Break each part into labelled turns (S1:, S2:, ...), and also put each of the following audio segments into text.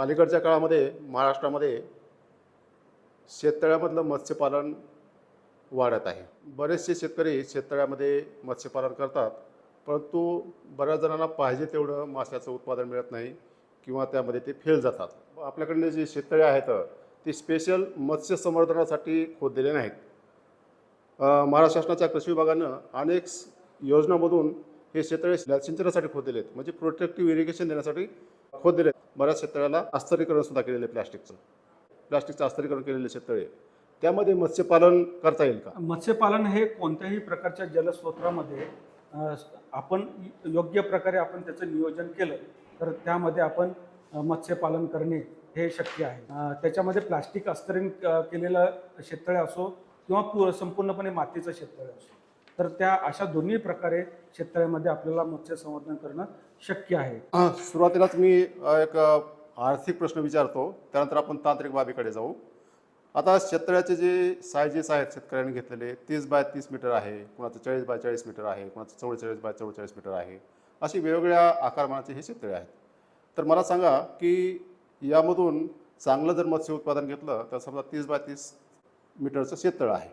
S1: अलीकडच्या काळामध्ये महाराष्ट्रामध्ये शेततळ्यामधलं मत्स्यपालन वाढत आहे. बरेचसे शेतकरी शेततळ्यामध्ये मत्स्यपालन करतात परंतु बऱ्याच जणांना पाहिजे तेवढं माशाचं उत्पादन मिळत नाही किंवा त्यामध्ये ते फेल जातात. आपल्याकडले जे शेततळे आहेत ते स्पेशल मत्स्य संवर्धनासाठी खोदलेले नाहीत. महाराष्ट्र शासनाच्या कृषी विभागानं अनेक योजनामधून हे शेततळे सिंचनासाठी खोदलेले आहेत. म्हणजे प्रोटेक्टिव्ह इरिगेशन देण्यासाठी खोदलेले आहेत बऱ्याच शेततळ्याला अस्तरीकरण सुद्धा केलेलं आहे प्लास्टिकचं. प्लॅस्टिकचं अस्तरीकरण केलेले शेततळे. त्यामध्ये मत्स्यपालन करता येईल का?
S2: मत्स्यपालन हे कोणत्याही प्रकारच्या जलस्रोतामध्ये आपण योग्य प्रकारे आपण त्याचं नियोजन केलं तर त्यामध्ये आपण मत्स्यपालन करणे हे शक्य आहे. त्याच्यामध्ये प्लास्टिक अस्तरीन केलेलं शेततळे असो किंवा पू संपूर्णपणे मातीचं शेततळे असो तर त्या अशा दोन्ही प्रकारे शेततळ्यामध्ये आपल्याला मत्स्य संवर्धन करणं शक्य आहे.
S1: सुरुवातीलाच मी एक आर्थिक प्रश्न विचारतो त्यानंतर आपण तांत्रिक बाबीकडे जाऊ. आता शेतळ्याचे जे सायजेस आहेत शेतकऱ्यांनी घेतलेले तीस बाय तीस मीटर आहे कुणाचं चाळीस बाय चाळीस मीटर आहे कुणाचं चव्वेचाळीस बाय चव्वेचाळीस मीटर आहे अशी वेगवेगळ्या आकारमानाचे हे शेततळे आहेत. तर मला सांगा की यामधून चांगलं जर मत्स्य उत्पादन घेतलं तर समजा तीस बाय तीस मीटरचं शेततळ आहे.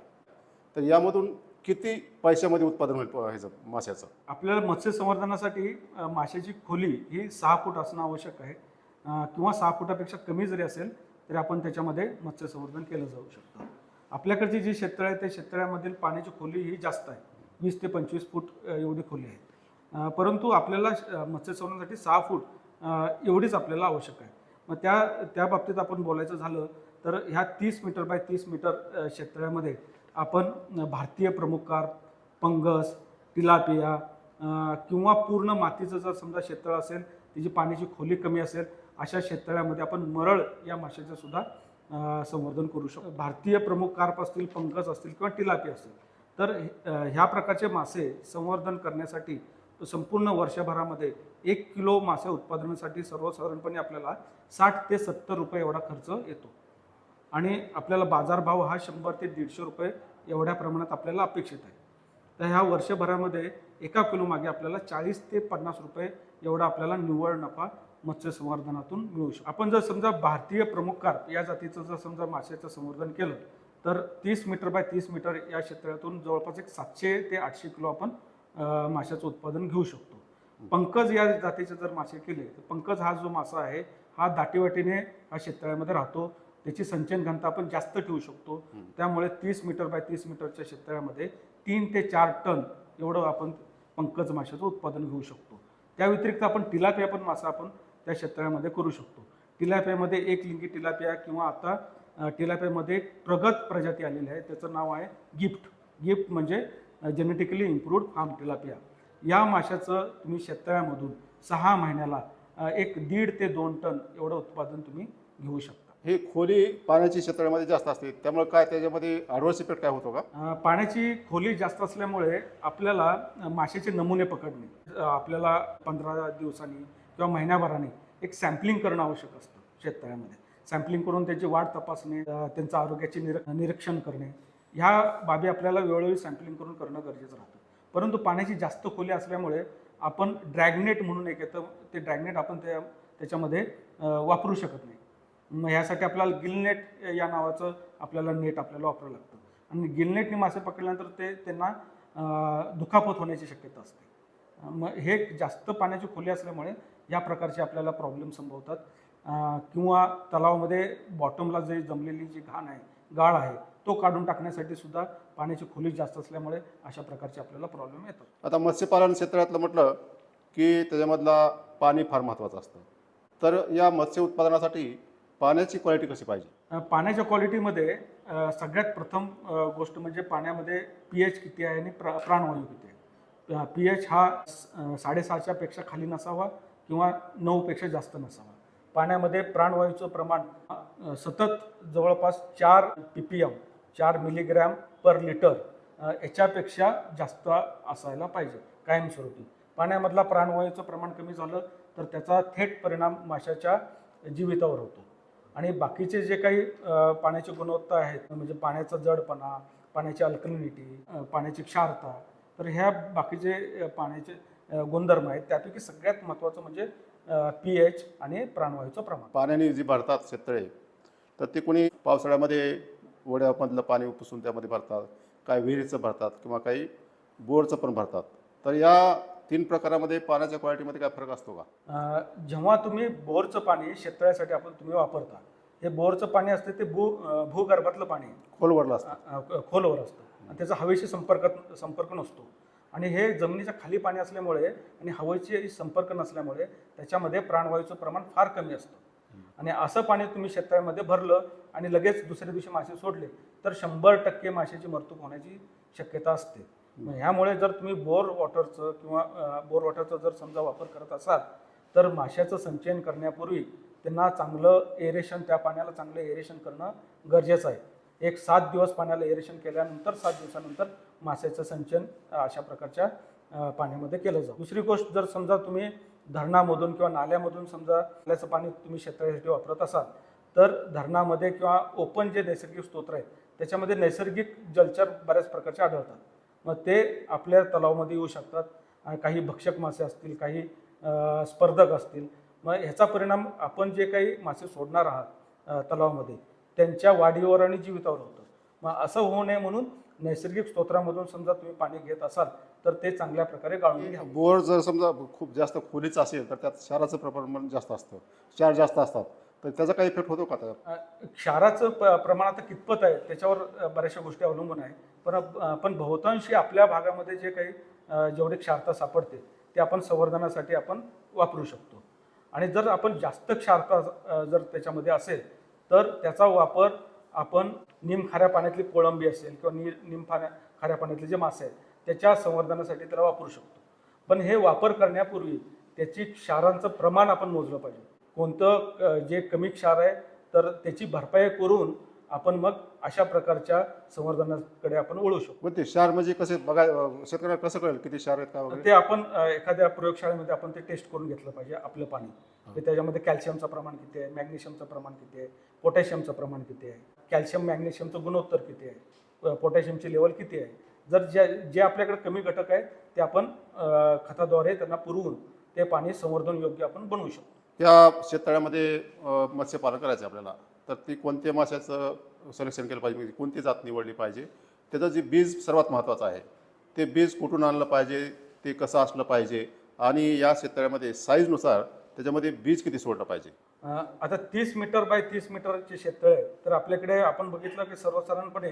S1: तर यामधून किती पैशामध्ये उत्पादन होईल ह्याचं माशाचं?
S2: आपल्याला मत्स्य संवर्धनासाठी अ, माशाची खोली ही सहा फूट असणं आवश्यक आहे. अ, किंवा सहा फुटापेक्षा कमी जरी असेल तरी आपण त्याच्यामध्ये मत्स्य संवर्धन केलं जाऊ शकतं. आपल्याकडची जी क्षेत्र आहे त्या क्षेत्रामधील पाण्याची खोली ही जास्त आहे. वीस ते पंचवीस फूट अ, एवढी खोली आहे. अ, परंतु आपल्याला अ, मत्स्य संवर्धनासाठी सहा फूट अ, एवढीच आपल्याला आवश्यक आहे. मग त्या त्या बाबतीत आपण बोलायचं झालं तर ह्या तीस मीटर बाय तीस मीटर अ, आपण भारतीय प्रमुख कार्प पंगस टिलापिया किंवा पूर्ण मातीचं जर समजा शेततळ असेल त्याची पाण्याची खोली कमी असेल अशा शेततळ्यामध्ये आपण मरळ या माशाचं सुद्धा संवर्धन करू शकतो. भारतीय प्रमुख कार्प असतील पंकज असतील किंवा टिलापी असतील तर ह्या प्रकारचे मासे संवर्धन करण्यासाठी संपूर्ण वर्षभरामध्ये एक किलो मासे उत्पादनासाठी सर्वसाधारणपणे आपल्याला साठ ते सत्तर रुपये एवढा खर्च येतो. आणि आपल्याला बाजारभाव हा शंभर ते दीडशे रुपये एवढ्या प्रमाणात आपल्याला अपेक्षित आहे. तर ह्या वर्षभरामध्ये एका किलोमागे आपल्याला चाळीस ते पन्नास रुपये एवढा आपल्याला निव्वळ नफा मत्स्य संवर्धनातून मिळू शकतो आपण जर समजा भारतीय प्रमुख कार्प या जातीचं जर समजा माशाचं संवर्धन केलं तर तीस मीटर बाय तीस मीटर या क्षेत्रातून जवळपास एक सातशे ते आठशे किलो आपण माशाचं उत्पादन घेऊ शकतो. पंकज या जातीचे जर मासे केले तर पंकज हा जो मासा आहे हा दाटीवाटीने हा शेततळ्यामध्ये राहतो. त्याची संचयन घनता आपण जास्त ठेवू शकतो. त्यामुळे तीस मीटर बाय तीस मीटरच्या शेततळ्यामध्ये तीन ते चार टन एवढं आपण पंकज माशाचं उत्पादन घेऊ शकतो. त्या व्यतिरिक्त आपण टिलापिया पण मासा आपण त्या शेततळ्यामध्ये करू शकतो. टिलापियामध्ये एक लिंगी टिलापिया किंवा आता टिलापियामध्ये प्रगत प्रजाती आलेली आहे. त्याचं नाव आहे गिफ्ट. गिफ्ट म्हणजे जेनेटिकली इम्प्रूव्ड फार्म टिलापिया या माशाचं तुम्ही शेततळ्यामधून सहा महिन्याला एक दीड ते दोन टन एवढं उत्पादन तुम्ही घेऊ शकता.
S1: हे खोली पाण्याची क्षेत्रामध्ये जास्त असते. त्यामुळे काय त्याच्यामध्ये ॲडव्हर्स इफेक्ट काय होतो का?
S2: पाण्याची खोली जास्त असल्यामुळे आपल्याला माशाचे नमुने पकडणे आपल्याला पंधरा दिवसांनी किंवा महिन्याभराने एक सॅम्पलिंग करणं आवश्यक असतं शेततळ्यामध्ये. सॅम्पलिंग करून त्याची वाढ तपासणे अ, त्यांचं आरोग्याचे निर निरीक्षण करणे ह्या बाबी आपल्याला वेळोवेळी सॅम्पलिंग करून करणं गरजेचं राहतं. परंतु पाण्याची जास्त खोली असल्यामुळे आपण ड्रॅगनेट म्हणून एक येतं ते ड्रॅगनेट आपण त्या त्याच्यामध्ये वापरू शकत नाही. मग ह्यासाठी आपल्याला गिलनेट या नावाचं आपल्याला नेट आपल्याला वापरावं लागतं. आणि गिलनेटने मासे पकडल्यानंतर ते त्यांना दुखापत होण्याची शक्यता असते. मग हे जास्त पाण्याची खोली असल्यामुळे या प्रकारचे आपल्याला प्रॉब्लेम संभवतात. किंवा तलावामध्ये बॉटमला जे जमलेली जी घाण आहे गाळ आहे तो काढून टाकण्यासाठी सुद्धा पाण्याची खोली जास्त असल्यामुळे अशा प्रकारचे आपल्याला प्रॉब्लेम येतात.
S1: आता मत्स्यपालन क्षेत्रातलं म्हटलं की त्याच्यामधला पाणी फार महत्त्वाचं असतं. तर या मत्स्य उत्पादनासाठी पाण्याची क्वालिटी कशी पाहिजे?
S2: अ, पाण्याच्या क्वालिटीमध्ये अ, सगळ्यात प्रथम अ, गोष्ट म्हणजे पाण्यामध्ये पी एच किती आहे आणि प्रा प्राणवायू किती आहे. पी एच हा स- अ, साडेसहाच्या पेक्षा खाली नसावा किंवा नऊपेक्षा जास्त नसावा. पाण्यामध्ये प्राणवायूचं प्रमाण अ, सतत जवळपास चार पी पी एम चार मिलीग्रॅम पर लिटर अ, याच्यापेक्षा जास्त असायला पाहिजे कायमस्वरूपी. पाण्यामधला प्राणवायूचं प्रमाण कमी झालं तर त्याचा थेट परिणाम माशाच्या जीवितावर होतो. आणि बाकीचे जे काही पाण्याची गुणवत्ता आहेत म्हणजे पाण्याचा जडपणा पाण्याची अल्कलिनिटी पाण्याची क्षारता तर ह्या बाकीचे पाण्याचे गुणधर्म आहेत. त्यापैकी सगळ्यात महत्त्वाचं म्हणजे पी एच आणि प्राणवायूचं प्रमाण.
S1: पाण्याने जी भरतात शेततळे तर ते कोणी पावसाळ्यामध्ये वड्यामधलं पाणी उपसून त्यामध्ये भरतात काही विहिरीचं भरतात किंवा काही बोरचं पण भरतात. तर या तीन प्रकारामध्ये पाण्याच्या क्वालिटीमध्ये काय फरक असतो का?
S2: अ, जेव्हा तुम्ही बोरचं पाणी शेततळ्यासाठी आपण तुम्ही वापरता हे बोरचं पाणी असते ते भू अ, भूगर्भातलं पाणी.
S1: खोलवरला असतं.
S2: अ, अ, खोलवर असतं. आणि त्याचा हवेशी संपर्क संपर्क नसतो. आणि हे जमिनीच्या खाली पाणी असल्यामुळे आणि हवेशी संपर्क नसल्यामुळे त्याच्यामध्ये प्राणवायूचं प्रमाण फार कमी असतं. आणि असं पाणी तुम्ही शेततळ्यामध्ये भरलं आणि लगेच दुसऱ्या दिवशी मासे सोडले तर शंभर टक्के माशाची मृत्यू होण्याची शक्यता असते. मग ह्यामुळे जर तुम्ही बोर वॉटरचं किंवा बोर वॉटरचा जर समजा वापर करत असाल तर माशाचं संचयन करण्यापूर्वी त्यांना चांगलं एरेशन त्या पाण्याला चांगलं एरेशन करणं गरजेचं आहे. एक सात दिवस पाण्याला एरेशन केल्यानंतर सात दिवसानंतर माशाचं संचयन अशा प्रकारच्या पाण्यामध्ये केलं जातं दुसरी गोष्ट जर समजा तुम्ही धरणामधून किंवा नाल्यामधून समजा नाल्याचं पाणी तुम्ही शेतकऱ्यासाठी वापरत असाल तर धरणामध्ये किंवा ओपन जे नैसर्गिक स्तोत्र आहेत त्याच्यामध्ये नैसर्गिक जलचर बऱ्याच प्रकारचे आढळतात. मग ते आपल्या तलावामध्ये येऊ शकतात. आणि काही भक्षक मासे असतील काही स्पर्धक असतील. मग ह्याचा परिणाम आपण जे काही मासे सोडणार आहात तलावामध्ये त्यांच्या वाढीवर आणि जीवितावर होतं. मग असं होऊ नये म्हणून नैसर्गिक स्तोत्रामधून समजा तुम्ही पाणी घेत असाल तर ते चांगल्या प्रकारे गाळून घ्या.
S1: बोर जर समजा खूप जास्त खोलीचं असेल तर त्यात क्षाराचं प्रमाण जास्त असतं. क्षार जास्त असतात. तर त्याचा काही इफेक्ट होतो का
S2: त्याचा? क्षाराचं प प्रमाण आता कितपत आहे त्याच्यावर बऱ्याचशा गोष्टी अवलंबून आहे. पण पण बहुतांशी आपल्या भागामध्ये जे काही जेवढे जेवढी क्षारता सापडते ते आपण संवर्धनासाठी आपण वापरू शकतो. आणि जर आपण जास्त क्षारता जर त्याच्यामध्ये असेल तर त्याचा वापर आपण निमखाऱ्या पाण्यातली कोळंबी असेल किंवा नि निमखाऱ्या खाऱ्या पाण्यातले जे मासे आहेत त्याच्या संवर्धनासाठी त्याला वापरू शकतो. पण हे वापर करण्यापूर्वी त्याची क्षारांचं प्रमाण आपण मोजलं पाहिजे. कोणतं जे कमी क्षार आहे तर त्याची भरपाई करून आपण मग अशा प्रकारच्या संवर्धनाकडे आपण वळू शकतो.
S1: ते क्षार म्हणजे कसे बघा शेतकऱ्याला कसं कळेल किती क्षार आहेत का वगैरे?
S2: ते आपण एखाद्या प्रयोगशाळेमध्ये आपण ते टेस्ट करून घेतलं पाहिजे आपलं पाणी. त्याच्यामध्ये कॅल्शियमचं प्रमाण किती आहे मॅग्नेशियमचं प्रमाण किती आहे पोटॅशियमचं प्रमाण किती आहे कॅल्शियम मॅग्नेशियमचं गुणोत्तर किती आहे पोटॅशियमची लेवल किती आहे. जर जे जे आपल्याकडे कमी घटक आहे ते आपण खताद्वारे त्यांना पुरवून ते पाणी संवर्धन योग्य आपण बनवू शकतो.
S1: त्या शेततळ्यामध्ये मत्स्यपालन करायचं आहे आपल्याला. तर ती कोणत्या माशाचं सिलेक्शन केलं पाहिजे? म्हणजे कोणती जात निवडली पाहिजे? त्याचं जे बीज सर्वात महत्त्वाचं आहे ते बीज कुठून आणलं पाहिजे? ते कसं असलं पाहिजे? आणि या शेततळ्यामध्ये साईजनुसार त्याच्यामध्ये बीज किती सोडलं पाहिजे?
S2: आता तीस मीटर बाय तीस मीटरचे शेततळ आहे. तर आपल्याकडे आपण बघितलं की सर्वसाधारणपणे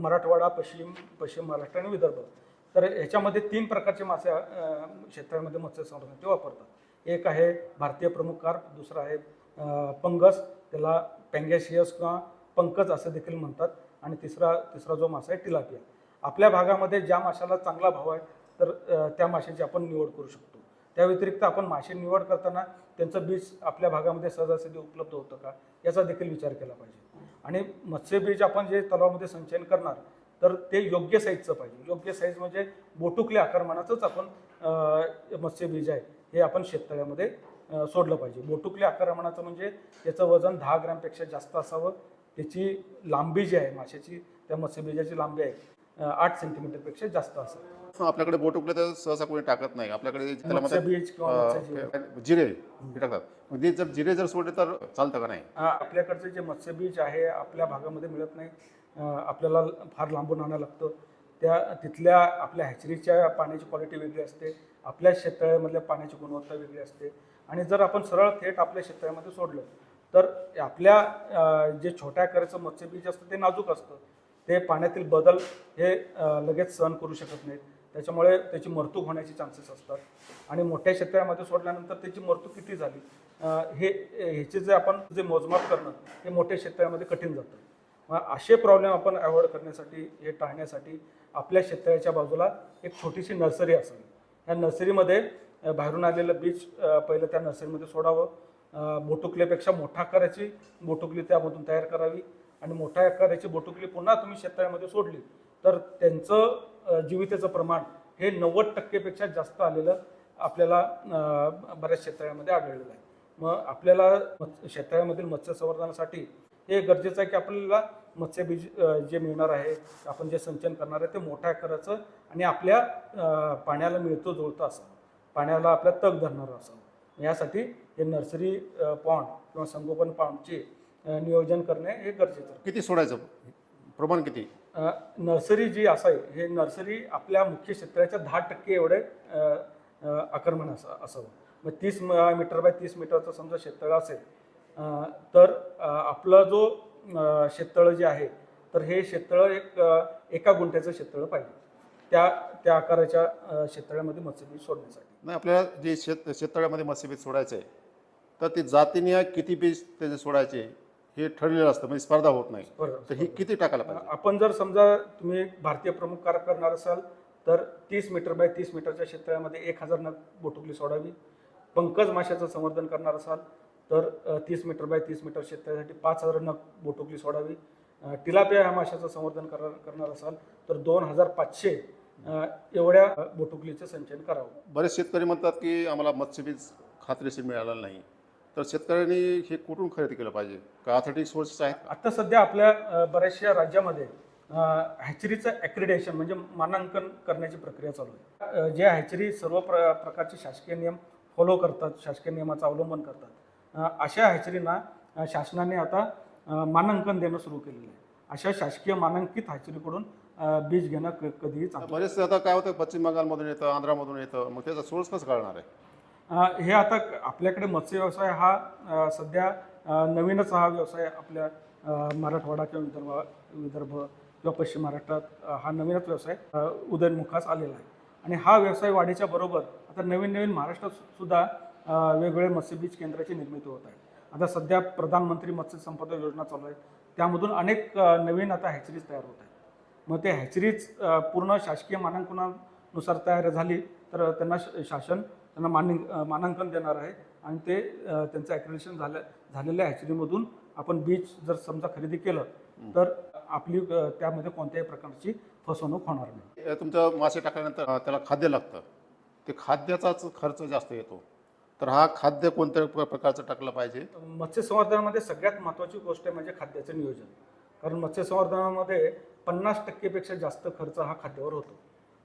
S2: मराठवाडा पश्चिम पश्चिम महाराष्ट्र आणि विदर्भ. तर ह्याच्यामध्ये तीन प्रकारचे मासे शेततळ्यामध्ये मत्स्य संवर्धन ते वापरतात. एक आहे भारतीय प्रमुख कार्प दुसरा आहे पंगस. त्याला पँगॅशियस किंवा पंकज असं देखील म्हणतात. आणि तिसरा तिसरा जो मासा आहे टिलापिया. आपल्या भागामध्ये ज्या माशाला चांगला भाव आहे तर त्या माशाची आपण निवड करू शकतो. त्या व्यतिरिक्त आपण मासे निवड करताना त्यांचं बीज आपल्या भागामध्ये सहजासहजी उपलब्ध होतं का याचा देखील विचार केला पाहिजे. आणि मत्स्य बीज आपण जे तलावामध्ये संचयन करणार तर ते योग्य साईजचं पाहिजे. योग्य साईज म्हणजे बोटुकल्या आकारमानाचंच आपण मत्स्य बीज आहे. हे आपण शेततळ्यामध्ये सोडलं पाहिजे. बोटुकल्या आकारमानाचं म्हणजे त्याचं वजन दहा ग्रॅमपेक्षा जास्त असावं. त्याची लांबी जी आहे माशाची त्या मत्स्यबीजाची लांबी आहे आठ सेंटीमीटरपेक्षा जास्त असावी.
S1: आपल्याकडे बोट उकले तर सहसा कोणी टाकत नाही. आपल्याकडे त्याला जिरे टाकतात. ते जर जिरे जर सोडले तर चालतं का नाही?
S2: आपल्याकडचे जे मत्स्यबीज आहे आपल्या भागामध्ये मिळत नाही. आपल्याला फार लांबून आणावं लागतं. त्या तिथल्या आपल्या हॅचरीच्या पाण्याची क्वालिटी वेगळी असते आपल्या शेततळ्यामधल्या पाण्याची गुणवत्ता वेगळी असते. आणि जर आपण सरळ थेट आपल्या शेततळ्यामध्ये सोडलं तर आपल्या जे छोट्या आकाराचं मत्स्यबीज असतं ते नाजूक असतं. ते पाण्यातील बदल हे लगेच सहन करू शकत नाहीत. त्याच्यामुळे त्याची मर्तूक होण्याचे चान्सेस असतात. आणि मोठ्या शेतकऱ्यामध्ये सोडल्यानंतर त्याची मृत्यू किती झाली? हे ह्याचे जे आपण जे मोजमाप करणं हे मोठ्या शेतकऱ्यामध्ये कठीण जातं. मग असे प्रॉब्लेम आपण अवॉइड करण्यासाठी हे टाळण्यासाठी आपल्या शेतकऱ्याच्या बाजूला एक छोटीशी नर्सरी असावी. या नर्सरीमध्ये बाहेरून आलेलं बीज पहिलं त्या नर्सरीमध्ये सोडावं. अं, बोटुकलीपेक्षा मोठ्या आकाराची बोटुकली त्यामधून तयार करावी. आणि मोठ्या आकाराची बोटुकली पुन्हा तुम्ही शेतकऱ्यामध्ये सोडली तर त्यांचं जीवितेचं प्रमाण हे नव्वद टक्केपेक्षा जास्त आलेलं आपल्याला बऱ्याच शेतकऱ्यामध्ये आढळलेलं आहे. मग आपल्याला शेतकऱ्यामधील मत्स्य संवर्धनासाठी हे गरजेचं आहे की आपल्याला मत्स्यबीज जे मिळणार आहे आपण जे संचयन करणार आहे ते मोठ्या आकाराचं आणि आपल्या पाण्याला मिळतं जुळतं असावं. पाण्याला आपल्या तग धरणारं असावं. यासाठी हे नर्सरी पॉन्ड किंवा संगोपन पॉन्डचे नियोजन करणे हे गरजेचं
S1: किती सोडायचं? प्रमाण किती?
S2: नर्सरी जी असावी हे नर्सरी आपल्या मुख्य क्षेत्राच्या दहा टक्के एवढे आक्रमण असा असावं. मग तीस मीटर बाय तीस मीटरचं समजा शेततळ असेल तर आपलं जो शेततळ जे आहे तर हे शेततळ एक एका गुंठ्याचं शेततळ पाहिजे. त्या त्या आकाराच्या शेततळ्यामध्ये मत्स्यबीज सोडण्यासाठी.
S1: नाही आपल्याला जे शेत शेततळ्यामध्ये मत्स्यबीज सोडायचं आहे तर ते जातीने किती बीज त्याचे सोडायचे हे ठरलेलं असतं म्हणजे स्पर्धा होत नाही. तर ही किती टाकायला पाहिजे?
S2: आपण जर समजा तुम्ही भारतीय प्रमुख कार करणार असाल तर तीस मीटर बाय तीस मीटरच्या शेततळ्यामध्ये एक हजार नग बोटुकली सोडावी. पंकज माशाचं संवर्धन करणार असाल तर तीस मीटर बाय तीस मीटर शेततळ्यासाठी पाच हजार नग बोटुकली सोडावी. टिलापिया ह्या माशाचं संवर्धन करणार करणार असाल तर दोन हजार पाचशे एवढ्या बोटुकलीचं संचयन करावं.
S1: बरेच शेतकरी म्हणतात की आम्हाला मत्स्यबीज खात्रीशीर मिळालं नाही. तर शेतकऱ्यांनी हे कुठून खरेदी केलं पाहिजे? का ऑथेंटिक सोर्सेस आहेत
S2: आता सध्या आपल्या बऱ्याचशा राज्यामध्ये हॅचरीचं ॲक्रिडेशन म्हणजे मानांकन करण्याची प्रक्रिया चालू आहे. अ, जे हॅचरी सर्व प्र प्रकारचे शासकीय नियम फॉलो करतात शासकीय नियमाचं अवलंबन करतात अशा हॅचरींना शासनाने आता मानांकन देणं सुरू केलेलं आहे. अशा शासकीय मानांकित हॅचरीकडून बीज घेणं क कधीही
S1: बरेचसे आता काय होतं पश्चिम बंगालमधून येतं आंध्रामधून येतं मग त्याचा सोर्स कसं कळणार आहे?
S2: हे आता आपल्याकडे मत्स्य व्यवसाय हा सध्या नवीनच हा व्यवसाय आपल्या मराठवाडा किंवा विदर्भ विदर्भ किंवा पश्चिम महाराष्ट्रात हा नवीनच व्यवसाय उदयनमुखास आलेला आहे. आणि हा व्यवसाय वाढीच्या बरोबर आता नवीन नवीन महाराष्ट्रात सुद्धा वेगवेगळे मत्स्यबीज केंद्राची निर्मिती होत आहे आता सध्या प्रधानमंत्री मत्स्य संपदा योजना चालू आहे. त्यामधून अनेक नवीन आता हॅचरीज तयार होत आहेत. मग ते हॅचरीज पूर्ण शासकीय मानांकनानुसार तयार झाली तर त्यांना श- शासन त्यांना मान्य अ, मानांकन देणार आहे. आणि ते त्यांचं ॲक्रिडेशन झालं झालेल्या हॅचरीमधून आपण बीज जर समजा खरेदी केलं तर आपली त्यामध्ये कोणत्याही प्रकारची फसवणूक होणार नाही.
S1: तुमचं मासे टाकल्यानंतर त्याला खाद्य लागतं. ते खाद्याचाच खर्च जास्त येतो. तर हा खाद्य कोणत्या प्र- प्रकारचं टाकलं पाहिजे?
S2: मत्स्य संवर्धनामध्ये सगळ्यात महत्त्वाची गोष्ट आहे म्हणजे खाद्याचं नियोजन. कारण मत्स्य संवर्धनामध्ये पन्नास टक्केपेक्षा जास्त खर्च हा खाद्यावर होतो.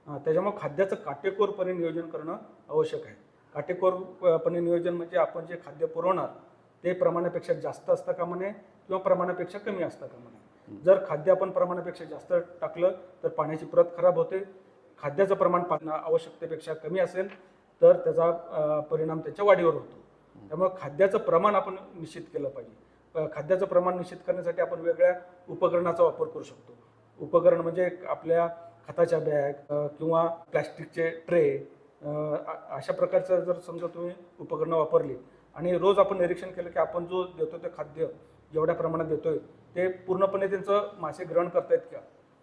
S2: अं, त्याच्यामुळे खाद्याचं काटेकोरपणे नियोजन करणं आवश्यक आहे. काटेकोरपणे नियोजन म्हणजे आपण जे खाद्य पुरवणार ते प्रमाणापेक्षा जास्त असतं कामा नये किंवा प्रमाणापेक्षा कमी असतं कामा नये जर खाद्य आपण प्रमाणापेक्षा जास्त टाकलं तर पाण्याची प्रत खराब होते. खाद्याचं प्रमाण पाण्या आवश्यकतेपेक्षा कमी असेल तर त्याचा परिणाम त्याच्या वाढीवर होतो. त्यामुळे खाद्याचं प्रमाण आपण निश्चित केलं पाहिजे. खाद्याचं प्रमाण निश्चित करण्यासाठी आपण वेगळ्या उपकरणाचा वापर करू शकतो. उपकरण म्हणजे आपल्या खताच्या बॅग किंवा प्लॅस्टिकचे ट्रे अशा प्रकारचं जर समजा तुम्ही उपकरणं वापरली आणि रोज आपण निरीक्षण केलं की आपण जो देतो ते खाद्य जेवढ्या प्रमाणात देतोय ते पूर्णपणे त्यांचं मासे ग्रहण करतायत का?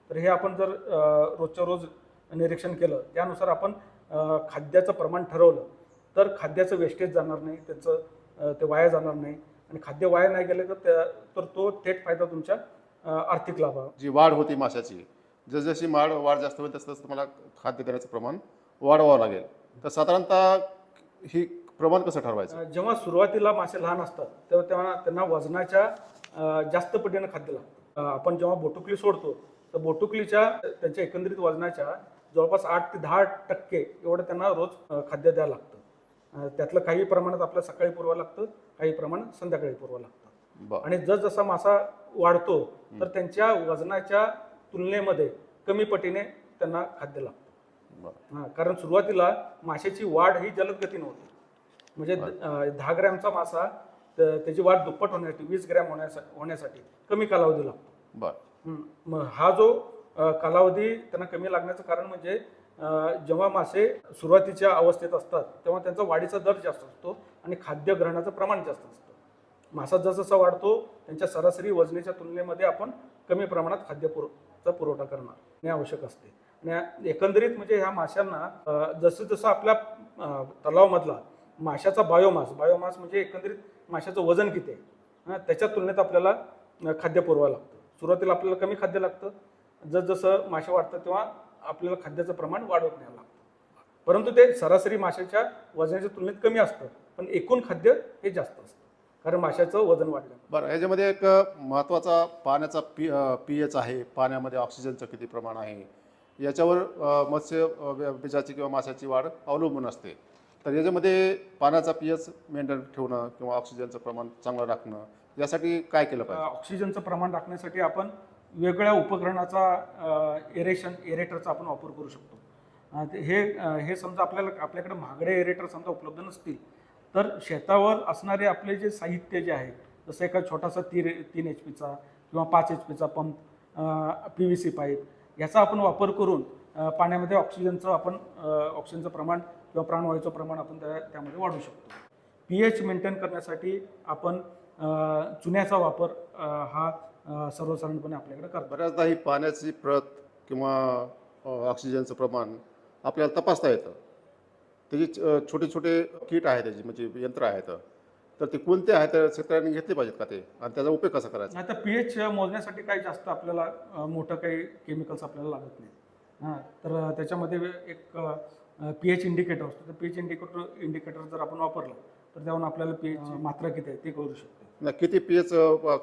S2: तर हे आपण जर रोजच्या रोज निरीक्षण केलं त्यानुसार आपण खाद्याचं प्रमाण ठरवलं तर खाद्याचं वेस्टेज जाणार नाही त्याचं ते वाया जाणार नाही. आणि खाद्य वाया नाही गेलं तर त्या तर तो थेट फायदा तुमच्या आर्थिक लाभा
S1: जी वाढ होती माशाची जसजशी वाढ वाढ जास्त होईल तसं तसं तुम्हाला खाद्य देण्याचं प्रमाण वाढवावं लागेल. तर साधारणतः ही प्रमाण कसं ठरवायचं?
S2: जेव्हा सुरुवातीला मासे लहान असतात तेव्हा तेव्हा त्यांना वजनाच्या जास्त पटीनं खाद्य लागतं. आपण जेव्हा बोटुकली सोडतो तर बोटुकलीच्या त्यांच्या एकंदरीत वजनाच्या जवळपास आठ ते दहा टक्के एवढं त्यांना रोज खाद्य द्यावं लागतं. त्यातलं काही प्रमाणात आपल्याला सकाळी पुरवावं लागतं काही प्रमाणात संध्याकाळी पुरवावं लागतं. आणि जसजसा मासा वाढतो तर त्यांच्या वजनाच्या तुलनेमध्ये कमी पटीने त्यांना खाद्य लागतं. हा, कारण सुरुवातीला माशाची वाढ ही जलद गतीने होते. म्हणजे दहा ग्रॅमचा मासा त्याची वाढ दुप्पट होण्यासाठी वीस ग्रॅम होण्यासाठी होण्यासाठी कमी कालावधी लागतो. मग हा जो कालावधी त्यांना कमी लागण्याचं कारण म्हणजे जेव्हा मासे सुरुवातीच्या अवस्थेत असतात तेव्हा त्यांचा वाढीचा दर जास्त असतो आणि खाद्य ग्रहणाचं प्रमाण जास्त असतं. मासा जसजसा वाढतो त्यांच्या सरासरी वजनेच्या तुलनेमध्ये आपण कमी प्रमाणात खाद्य पुरवचा पुरवठा करणं हे आवश्यक असते. आणि एकंदरीत म्हणजे ह्या माशांना जसं जसं आपल्या तलावामधला माशाचा बायोमास बायोमास म्हणजे एकंदरीत माशाचं वजन किती आहे? त्याच्या तुलनेत आपल्याला खाद्य पुरवावं लागतं. सुरुवातीला आपल्याला कमी खाद्य लागतं जसजसं मासे वाढतात तेव्हा आपल्याला खाद्याचं प्रमाण वाढवत न्यावं लागतं. परंतु ते सरासरी माशाच्या वजनाच्या तुलनेत कमी असतं पण एकूण खाद्य हे जास्त असतं. कारण माशाचं वजन वाढलं.
S1: बरं याच्यामध्ये एक महत्त्वाचा पाण्याचा पी पी एच आहे पाण्यामध्ये ऑक्सिजनचं किती प्रमाण आहे याच्यावर मत्स्य बीजाची किंवा माशाची वाढ अवलंबून असते. तर याच्यामध्ये पाण्याचा पी एच मेंटेन ठेवणं किंवा ऑक्सिजनचं प्रमाण चांगलं राखणं यासाठी काय केलं पाहिजे?
S2: ऑक्सिजनचं प्रमाण राखण्यासाठी आपण वेगळ्या उपकरणाचा एरेशन एरेटरचा आपण वापर करू शकतो. ते- हे हे समजा आपल्याला आपल्याकडे महागडे एरेटर समजा उपलब्ध नसतील तर शेतावर असणारे आपले जे साहित्य जे आहे जसं एका छोटासा तीन तीन एच पीचा किंवा पाच एच पीचा pump P V C pipe याचा आपण वापर करून पाण्यामध्ये ऑक्सिजनचं आपण ऑक्सिजनचं प्रमाण किंवा प्राणवायूचं प्रमाण आपण त्या त्यामध्ये वाढवू शकतो. पी एच मेंटेन करण्यासाठी आपण चुन्याचा वापर हा सर्वसाधारणपणे आपल्याकडे करतो
S1: बऱ्याचदा ही पाण्याची प्रत किंवा ऑक्सिजनचं प्रमाण आपल्याला तपासता येतं. त्याची छोटे छोटे किट आहे त्याची म्हणजे यंत्र आहेत. तर ते कोणते आहेत शेतकऱ्यांनी घेतले पाहिजेत का ते? आणि त्याचा उपयोग कसा करायचा?
S2: आता पी एच मोजण्यासाठी काही जास्त आपल्याला मोठं काही केमिकल्स आपल्याला लागत नाही. हां तर त्याच्यामध्ये एक पी एच इंडिकेटर असतो. तर पी एच इंडिकेटर इंडिकेटर जर आपण वापरलं तर त्यावरून आपल्याला पी एच मात्रा किती आहे ते कळू शकते.
S1: किती पी एच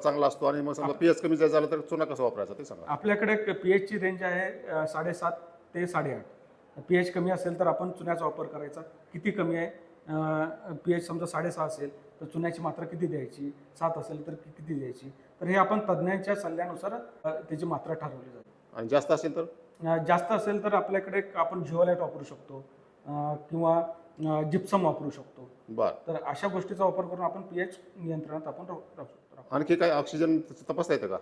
S1: चांगला असतो आणि मग समजा पी एच कमी जर झालं तर चुना कसा वापरायचा ते सांगा.
S2: आपल्याकडे पी एचची रेंज आहे अ, साडेसात ते साडेआठ. पी एच कमी असेल तर आपण चुन्याचा वापर करायचा. किती कमी आहे? पी एच समजा साडेसहा असेल तर चुन्याची मात्रा किती द्यायची? सात असेल तर कि- किती द्यायची? तर हे आपण तज्ज्ञांच्या सल्ल्यानुसार अ, त्याची मात्रा ठरवली जाते.
S1: आणि जास्त असेल तर?
S2: अ, जास्त असेल तर आपल्याकडे एक आपण जिओलाईट वापरू शकतो. अ, किंवा जिप्सम वापरू शकतो.
S1: बर.
S2: तर अशा गोष्टीचा वापर करून आपण पी एच नियंत्रणात आपण राहू राहू शकतो.
S1: आणखी काय ऑक्सिजन तपासता येतं का?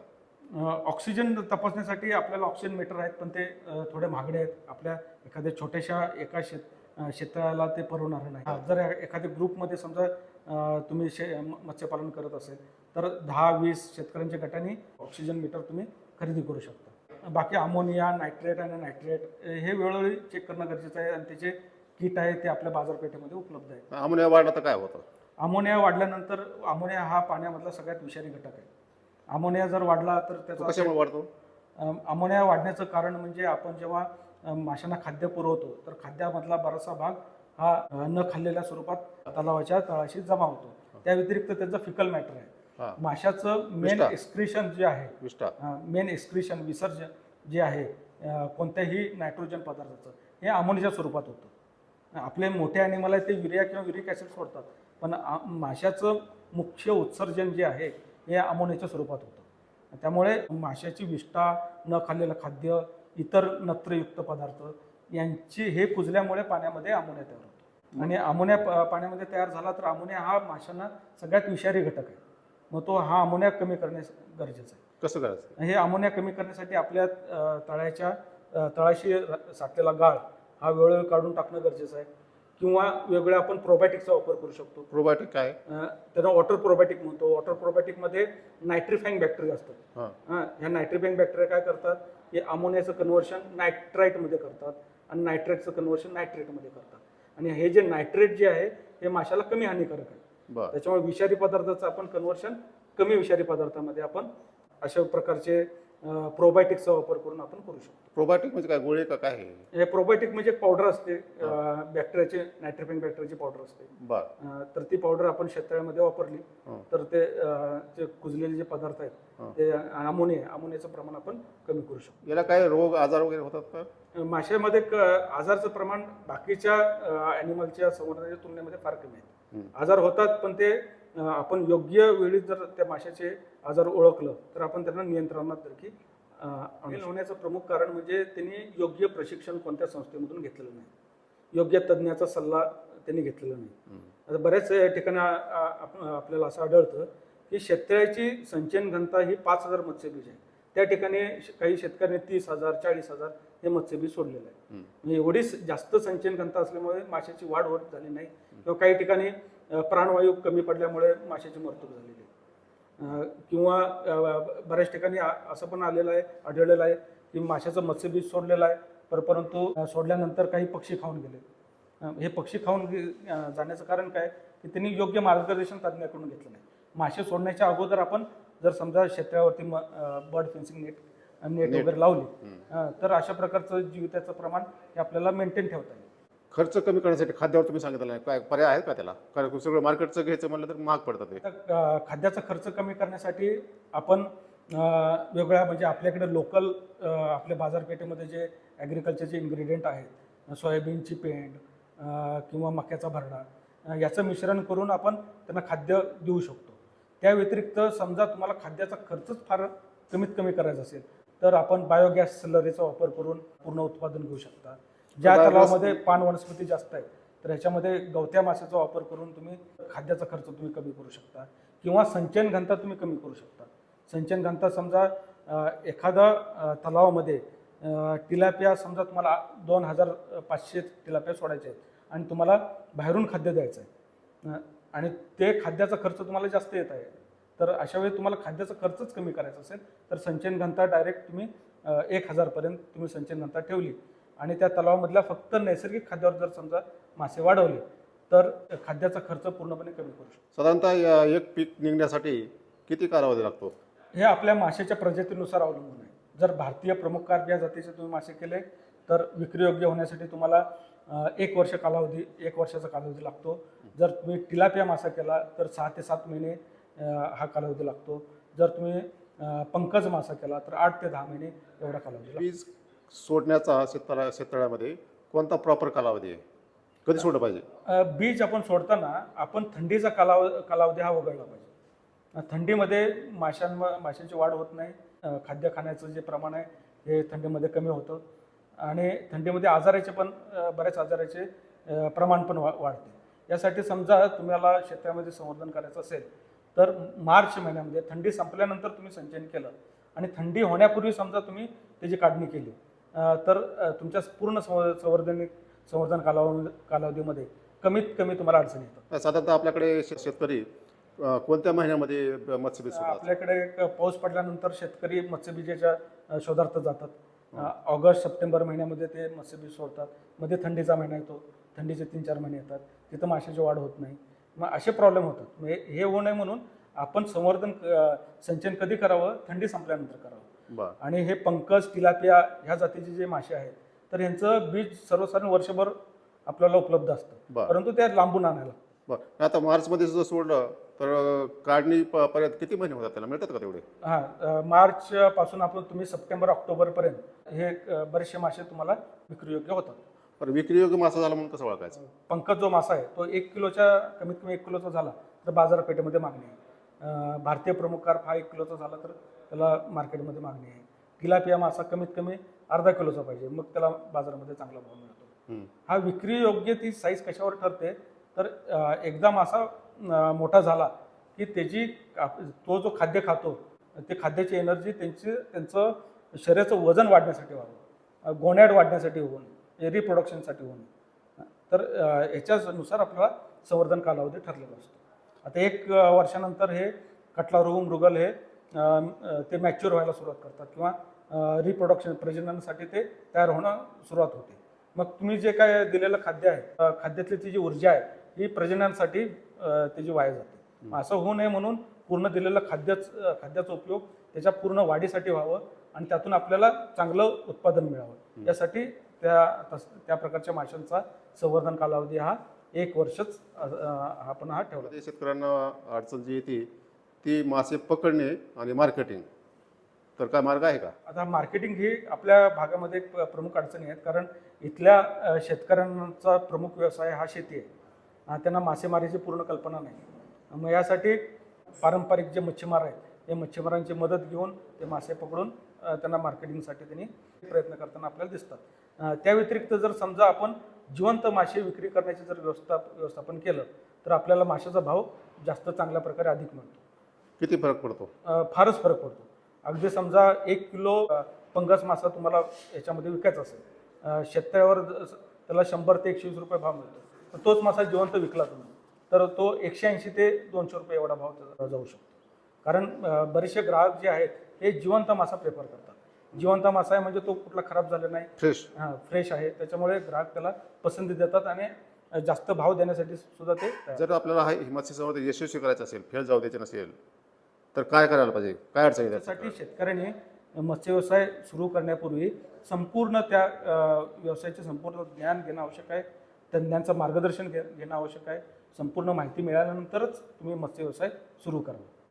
S2: ऑक्सिजन तपासण्यासाठी आपल्याला ऑक्सिजन मीटर आहेत पण ते अ, थोडे महागडे आहेत. आपल्या एखाद्या छोट्याशा एका शेत अ, शेतकऱ्याला ते परवणार नाही. हा, जर एखाद्या ग्रुपमध्ये समजा अ, तुम्ही शे म- मत्स्यपालन करत असेल तर दहा वीस शेतकऱ्यांच्या गटाने ऑक्सिजन मीटर तुम्ही खरेदी करू शकता. बाकी अमोनिया नायट्रेट आणि नायट्रेट हे वेळोवेळी चेक करणं गरजेचं आहे. आणि त्याचे किट आहे ते आपल्या बाजारपेठेमध्ये उपलब्ध आहे.
S1: अमोनिया वाढला तर काय होतं?
S2: अमोनिया वाढल्यानंतर अमोनिया हा पाण्यामधला सगळ्यात विषारी घटक आहे. अमोनिया जर वाढला तर
S1: तो
S2: त्याचा
S1: कशामुळे वाढतो?
S2: अम, अमोनिया वाढण्याचं कारण म्हणजे आपण जेव्हा अम, माशांना खाद्य पुरवतो तर खाद्यामधला बराचसा भाग हा अ, न खाल्लेल्या स्वरूपात तलावाच्या तळाशी जमा होतो. त्या व्यतिरिक्त त्याचं फिकल मॅटर आहे. माशाचं मेन
S1: विष्ठा.
S2: एक्सक्रिशन जे आहे
S1: विष्ठा.
S2: मेन एक्सक्रिशन विसर्जन जे आहे अ, कोणत्याही नायट्रोजन पदार्थाचं हे अमोनियाच्या स्वरूपात होतं. आपले मोठे ॲनिमल आहे ते युरिया किंवा युरिक ॲसिड सोडतात. पण माशाचं मुख्य उत्सर्जन जे आहे हे अमोनियाच्या स्वरूपात होतं. त्यामुळे माशाची विष्ठा न खाल्लेलं खाद्य इतर नत्रयुक्त पदार्थ यांची हे कुजल्यामुळे पाण्यामध्ये अमोनिया तयार होतो. आणि अमोनिया पाण्यामध्ये तयार झाला तर अमोनिया हा माशांना सगळ्यात विषारी घटक आहे. मग तो हा अमोनिया कमी करणे गरजेचं आहे.
S1: कसं करायचं?
S2: हे अमोनिया कमी करण्यासाठी आपल्या तळ्याच्या तळाशी साठलेला गाळ हा वेळोवेळी काढून टाकणं गरजेचं आहे. किंवा वेगळ्या आपण प्रोबॅटिकचा वापर करू शकतो.
S1: प्रोबायोटिक काय?
S2: त्यांना वॉटर प्रोबॅटिक म्हणतो. वॉटर प्रोबॅटिकमध्ये नायट्रिफाईंग बॅक्टेरिया असतात. ह्या नायट्रिफाईंग बॅक्टेरिया काय करतात? हे अमोनियाचं कन्व्हर्शन नायट्राईटमध्ये करतात आणि नायट्रेटचं कन्व्हर्शन नायट्रेटमध्ये करतात. आणि हे जे नायट्रेट जे आहे हे माशाला कमी हानिकारक आहे. त्याच्यामुळे विषारी पदार्थाचं आपण कन्व्हर्शन कमी विषारी पदार्थामध्ये आपण अशा प्रकारचे प्रोबायोटिक्सचा वापर करून आपण करू शकतो.
S1: प्रोबायोटिक म्हणजे काय? गोळे का काय हे?
S2: हे प्रोबायोटिक म्हणजे पावडर असते. बॅक्टेरियाची नायट्रोफेन बॅक्टेरियाची पावडर असते.
S1: बर.
S2: अं, तर ती पावडर आपण शेततळ्यामध्ये वापरली
S1: हं.
S2: तर ते अं, जे कुजलेले जे पदार्थ
S1: हं.
S2: आहेत ते अमोनिया अमोनियाचं प्रमाण आपण कमी करू शकतो.
S1: याला काय रोग आजार वगैरे होतात का?
S2: अं, माशामध्ये क- आजारचं प्रमाण बाकीच्या ॲनिमलच्या संवर्धनाच्या तुलनेमध्ये फार कमी आहे.
S1: हं.
S2: आजार होतात पण ते आपण योग्य वेळी जर त्या माशाचे आजार ओळखलं तर आपण त्यांना नियंत्रणात शकतो. होण्याचं प्रमुख कारण म्हणजे त्यांनी योग्य प्रशिक्षण कोणत्या संस्थेमधून घेतलेलं नाही योग्य तज्ज्ञाचा सल्ला त्यांनी घेतलेला नाही. आता बऱ्याच ठिकाणी आपल्याला असं आढळतं की शेतकऱ्याची संचयन घनता ही पाच हजार मत्स्यबीज आहे त्या ठिकाणी काही शेतकऱ्यांनी तीस हजार चाळीस हजार हे मत्स्यबीज सोडलेलं आहे. म्हणजे एवढी जास्त संचयन घनता असल्यामुळे माशाची वाढ होत झाली नाही किंवा काही ठिकाणी प्राणवायू कमी पडल्यामुळे माशाची मृत्यू झालेली आहे. किंवा बऱ्याच ठिकाणी असं पण आलेलं आहे आढळलेलं आहे की माशाचं मत्स्यबीज सोडलेलं आहे पर परंतु सोडल्यानंतर काही पक्षी खाऊन गेले. हे पक्षी खाऊन जाण्याचं कारण काय? की त्यांनी योग्य मार्गदर्शन तज्ज्ञाकडून घेतलं नाही. मासे सोडण्याच्या अगोदर आपण जर समजा क्षेत्रावरती बर्ड फेन्सिंग नेट नेट. वगैरे लावली तर अशा प्रकारचं जीविताचं प्रमाण हे आपल्याला मेंटेन ठेवता येईल.
S1: खर्च कमी करण्यासाठी खाद्यावर तुम्ही सांगितलं काय पर्याय आहेत का त्याला? कारण सगळं मार्केटचं घ्यायचं म्हणलं तर महाग पडतं ते.
S2: खाद्याचा खर्च कमी करण्यासाठी आपण वेगळ्या म्हणजे आपल्याकडे लोकल आपल्या बाजारपेठेमध्ये जे ॲग्रिकल्चरचे इन्ग्रेडियंट आहेत सोयाबीनची पेंड किंवा मक्याचा भरडा याचं मिश्रण करून आपण त्यांना खाद्य देऊ शकतो. त्या व्यतिरिक्त समजा तुम्हाला खाद्याचा खर्चच फार कमीत कमी करायचा असेल तर आपण बायोगॅस सिलरीचा वापर करून पूर्ण उत्पादन घेऊ शकता. ज्या तलावामध्ये पान वनस्पती जास्त आहे तर ह्याच्यामध्ये गवत्या माशाचा वापर करून तुम्ही खाद्याचा खर्च तुम्ही कमी करू शकता किंवा संचयन घनता तुम्ही कमी करू शकता. संचयन घनता समजा एखादा तलावामध्ये टिलापिया समजा तुम्हाला दोन हजार पाचशे टिलापिया सोडायचे आहेत आणि तुम्हाला बाहेरून खाद्य द्यायचं आहे आणि ते खाद्याचा खर्च तुम्हाला जास्त येत आहे तर अशा वेळी तुम्हाला खाद्याचा खर्चच कमी करायचा असेल तर संचयन घनता डायरेक्ट तुम्ही एक हजारपर्यंत तुम्ही संचयन घनता ठेवली. आणि त्या तलावामधल्या फक्त नैसर्गिक खाद्यावर जर समजा मासे वाढवले तर खाद्याचा खर्च पूर्णपणे कमी करू शकतो.
S1: साधारणतः एक पीक निघण्यासाठी किती कालावधी लागतो?
S2: हे आपल्या माशाच्या प्रजातीनुसार अवलंबून आहे. जर भारतीय प्रमुख कार्प या जातीचे तुम्ही मासे केले तर विक्रीयोग्य होण्यासाठी तुम्हाला एक वर्ष कालावधी एक वर्षाचा कालावधी लागतो. जर तुम्ही टिलापिया मासा केला तर सहा ते सात महिने हा कालावधी लागतो. जर तुम्ही पंकज मासा केला तर आठ ते दहा महिने एवढा कालावधी लागतो.
S1: सोडण्याचा शेततळा शेततळ्यामध्ये कोणता प्रॉपर कालावधी आहे? कधी सोडलं पाहिजे?
S2: अ, बीज आपण सोडताना आपण थंडीचा कालाव कालावधी हा वगळला पाहिजे. अ, थंडीमध्ये माशांम माशांची वाढ होत नाही. अ, खाद्य खाण्याचं जे प्रमाण आहे हे थंडीमध्ये कमी होतं. आणि थंडीमध्ये आजाराचे पण अ, बऱ्याच आजाराचे अ, प्रमाण पण वा वाढते. यासाठी समजा तुम्हाला शेतामध्ये संवर्धन करायचं असेल तर मार्च महिन्यामध्ये थंडी संपल्यानंतर तुम्ही संचयन केलं. आणि थंडी होण्यापूर्वी समजा तुम्ही त्याची काढणी केली. तर तुमच्या पूर्ण संव संवर्धन संवर्धन कालावधी कालावधीमध्ये कमीत कमी तुम्हाला अडचणी येतात.
S1: साधारणतः आपल्याकडे शेतकरी कोणत्या महिन्यामध्ये मत्स्यबीज
S2: आपल्याकडे पाऊस पडल्यानंतर शेतकरी मत्स्यबीजेच्या शोधार्थ जातात. ऑगस्ट सप्टेंबर महिन्यामध्ये ते मत्स्यबीज सोडतात. मध्ये थंडीचा महिना येतो. थंडीचे तीन चार महिने येतात. तिथं माशाची वाढ होत नाही. मग असे प्रॉब्लेम होतात. हे होऊ नये म्हणून आपण संवर्धन अ, संचयन कधी करावं? थंडी संपल्यानंतर करावं. आणि हे पंकज टिलापिया ह्या जातीचे जे मासे आहेत तर यांचं बीज सर्वसाधारण वर्षभर आपल्याला उपलब्ध असतं.
S1: बरं.
S2: परंतु ते लांबून आणायला.
S1: बरं. आता मार्चमध्ये जर सोडलं तर काढणी पर्यंत किती महिने होतात त्याला? मिळतात का तेवढे?
S2: हां मार्च पासून आपण तुम्ही सप्टेंबर ऑक्टोबरपर्यंत हे अ, बरेचसे मासे तुम्हाला विक्रीयोग्य होतात.
S1: पण विक्रीयोग्य मासा झाला म्हणून कसं ओळखायचं?
S2: पंकज जो मासा आहे तो एक किलोच्या कमीत कमी एक किलोचा झाला तर बाजारपेठेमध्ये मागणी आहे. भारतीय प्रमुख कार्प हा एक किलोचा झाला तर त्याला मार्केटमध्ये मागणी आहे. तिलापिया मासा कमीत कमी अर्धा किलोचा पाहिजे. मग त्याला बाजारामध्ये चांगला भाव मिळतो. हा विक्री योग्य ती साईज कशावर ठरते? तर एकदा मासा मोठा झाला की त्याची तो जो खाद्य खातो ते खाद्याची एनर्जी त्यांची त्यांचं शरीराचं वजन वाढण्यासाठी व्हावं. गोण्याड वाढण्यासाठी होऊन रिप्रोडक्शनसाठी होऊन. तर ह्याच्यानुसार आपल्याला संवर्धन कालावधी ठरलेला असतो. आता एक वर्षानंतर हे कटला रोग मृगल हे ते मॅच्युअर व्हायला सुरुवात करतात किंवा रिप्रोडक्शन प्रजननासाठी ते तयार होणं सुरुवात होते. मग तुम्ही जे काय दिलेलं खाद्य आहे खाद्यातली ती जी ऊर्जा आहे ही प्रजननासाठी त्याची वाया जाते. असं होऊ नये म्हणून पूर्ण दिलेलं खाद्यच खाद्याचा उपयोग त्याच्या पूर्ण वाढीसाठी व्हावं आणि त्यातून आपल्याला चांगलं उत्पादन मिळावं. यासाठी त्या तस- त्या प्रकारच्या माशांचा संवर्धन कालावधी हा एक वर्षच आपण हा ठेवला.
S1: शेतकऱ्यांना अडचण जी येते ती मासे पकडणे आणि मार्केटिंग तर काय मार्ग आहे का?
S2: आता मार्केटिंग ही आपल्या भागामध्ये एक प्रमुख अडचणी आहेत. कारण इथल्या अ, शेतकऱ्यांचा प्रमुख व्यवसाय हा शेती आहे. अ, त्यांना मासेमारीची पूर्ण कल्पना नाही. मग यासाठी पारंपरिक जे मच्छीमार आहेत या मच्छीमारांची मदत घेऊन ते मासे पकडून अ, त्यांना मार्केटिंगसाठी त्यांनी प्रयत्न करताना आपल्याला दिसतात. अ, त्या व्यतिरिक्त जर समजा आपण जिवंत मासे विक्री करण्याची जर व्यवस्था व्यवस्थापन केलं तर आपल्याला माशाचा भाव जास्त चांगल्या प्रकारे अधिक मिळतो.
S1: किती फरक पडतो?
S2: अ, फारच फरक पडतो. अगदी समजा एक किलो अ, पंगस मासा तुम्हाला याच्यामध्ये विकायचा असेल अ, शेतकऱ्यावर ज- त्याला शंभर ते एकशे वीस रुपये भाव मिळतो. तर तोच मासा जिवंत विकला तुम्ही तर तो एकशे ऐंशी ते दोनशे रुपये एवढा भाव त्याचा जाऊ शकतो. कारण अ, बरेचसे ग्राहक जे आहेत हे जिवंत मासा प्रेफर करतात. जिवंत मासा आहे म्हणजे तो कुठला खराब झाला नाही.
S1: फ्रेश
S2: हा फ्रेश आहे. त्याच्यामुळे ग्राहक त्याला पसंती देतात आणि अ, जास्त भाव देण्यासाठी सुद्धा ते तयार
S1: जर आपल्याला हा मत्स्य संवर्धन यशस्वी करायचं असेल फेल जाऊ द्यायचे नसेल तर काय करायला पाहिजे? काय अडचणी
S2: त्यासाठी शेतकऱ्यांनी मत्स्य व्यवसाय सुरू करण्यापूर्वी संपूर्ण त्या व्यवसायाचे संपूर्ण ज्ञान घेणं आवश्यक आहे. तज्ज्ञांचं मार्गदर्शन घे घेणं आवश्यक आहे. संपूर्ण माहिती मिळाल्यानंतरच तुम्ही मत्स्य व्यवसाय सुरू करावा.